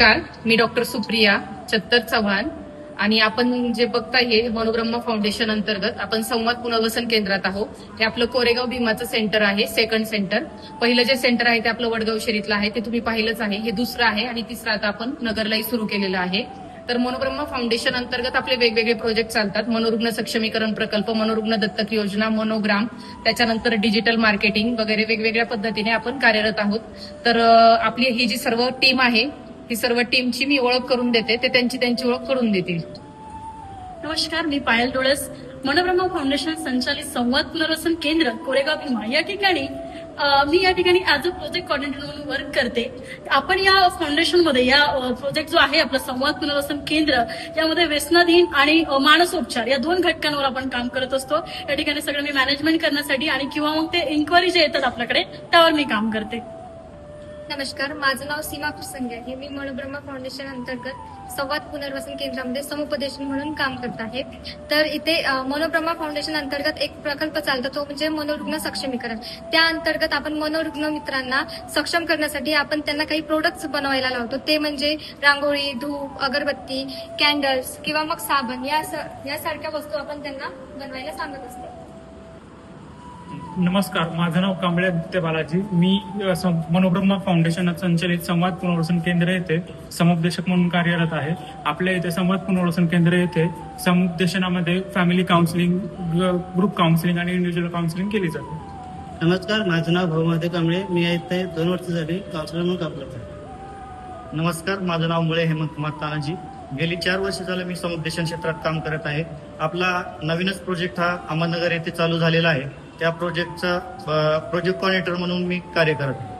नमस्कार. मी डॉक्टर सुप्रिया चत्तर चव्हाण. आणि आपण जे बघताय हे मनोब्रह्म फाउंडेशन अंतर्गत आपण संवाद पुनर्वसन केंद्रात आहोत. हे आपलं कोरेगाव भीमाचं सेंटर आहे सेकंड सेंटर पहिलं जे सेंटर आहे ते आपलं वडगाव शरीतलं आहे. ते तुम्ही पाहिलंच आहे. हे दुसरं आहे आणि तिसरं आता आपण नगरलाही सुरू केलेलं आहे. तर मनोब्रह्म फाउंडेशन अंतर्गत आपले वेगवेगळे प्रोजेक्ट चालतात. मनोरुग्ण सक्षमीकरण प्रकल्प मनोरुग्ण दत्तक योजना मनोग्राम त्याच्यानंतर डिजिटल मार्केटिंग वगैरे वेगवेगळ्या पद्धतीने आपण कार्यरत आहोत. तर आपली ही जी सर्व टीम आहे ही सर्व टीमची मी ओळख करून देते ते त्यांची त्यांची ओळख करून देतील. नमस्कार मी पायल डोळस मनोब्रह्मा फाउंडेशन संचालित संवाद पुनर्वसन केंद्र कोरेगाव भीमा. या ठिकाणी मी या ठिकाणी ऍज अ प्रोजेक्ट कॉर्डिनेटर म्हणून वर्क करते. आपण या फाउंडेशनमध्ये या प्रोजेक्ट जो आहे आपला संवाद पुनर्वसन केंद्र यामध्ये व्यसनाधीन आणि मानसोपचार या दोन घटकांवर आपण काम करत असतो. या ठिकाणी सगळं मी मॅनेजमेंट करण्यासाठी आणि किंवा मग ते इन्क्वायरी जे येतात आपल्याकडे त्यावर मी काम करते. नमस्कार माझं नाव सीमा प्रसंग आहे. मी मनोब्रह्मा फाउंडेशन अंतर्गत संवाद पुनर्वसन केंद्रामध्ये समुपदेशन म्हणून काम करत आहे. तर इथे मनोब्रह्मा फाउंडेशन अंतर्गत एक प्रकल्प चालतो तो म्हणजे मनोरुग्ण सक्षमीकरण. त्या अंतर्गत आपण मनोरुग्ण मित्रांना सक्षम करण्यासाठी आपण त्यांना काही प्रोडक्ट्स बनवायला लावतो. ते म्हणजे रांगोळी धूप अगरबत्ती कॅन्डल्स किंवा मग साबण या स- यासारख्या वस्तू आपण त्यांना बनवायला सांगत असतो. नमस्कार माझं नाव कांबळे आदित्य बालाजी. मी मनोब्रह्मा फाउंडेशन संचलित संवाद पुनर्वसन केंद्र येथे समुपदेशक म्हणून कार्यरत आहे. आपल्या इथे संवाद पुनर्वसन केंद्र येथे समुपदेशनामध्ये फॅमिली काउन्सिलिंग ग्रुप काउन्सिलिंग आणि इंडिव्हिज्युअल काउन्सिलिंग केली जाते. नमस्कार माझं नाव भाऊमाते कांबळे. मी इथे दोन वर्ष झाली काउन्सिलर म्हणून काम करत आहे. नमस्कार माझं नाव मुळे हेमंत कुमार तानाजी. गेली चार वर्ष झालं मी समुपदेशन क्षेत्रात काम करत आहे. आपला नवीनच प्रोजेक्ट हा अहमदनगर येथे चालू झालेला आहे. त्या प्रोजेक्टचा प्रोजेक्ट कॉर्डिनेटर म्हणून मी कार्य करत आहे.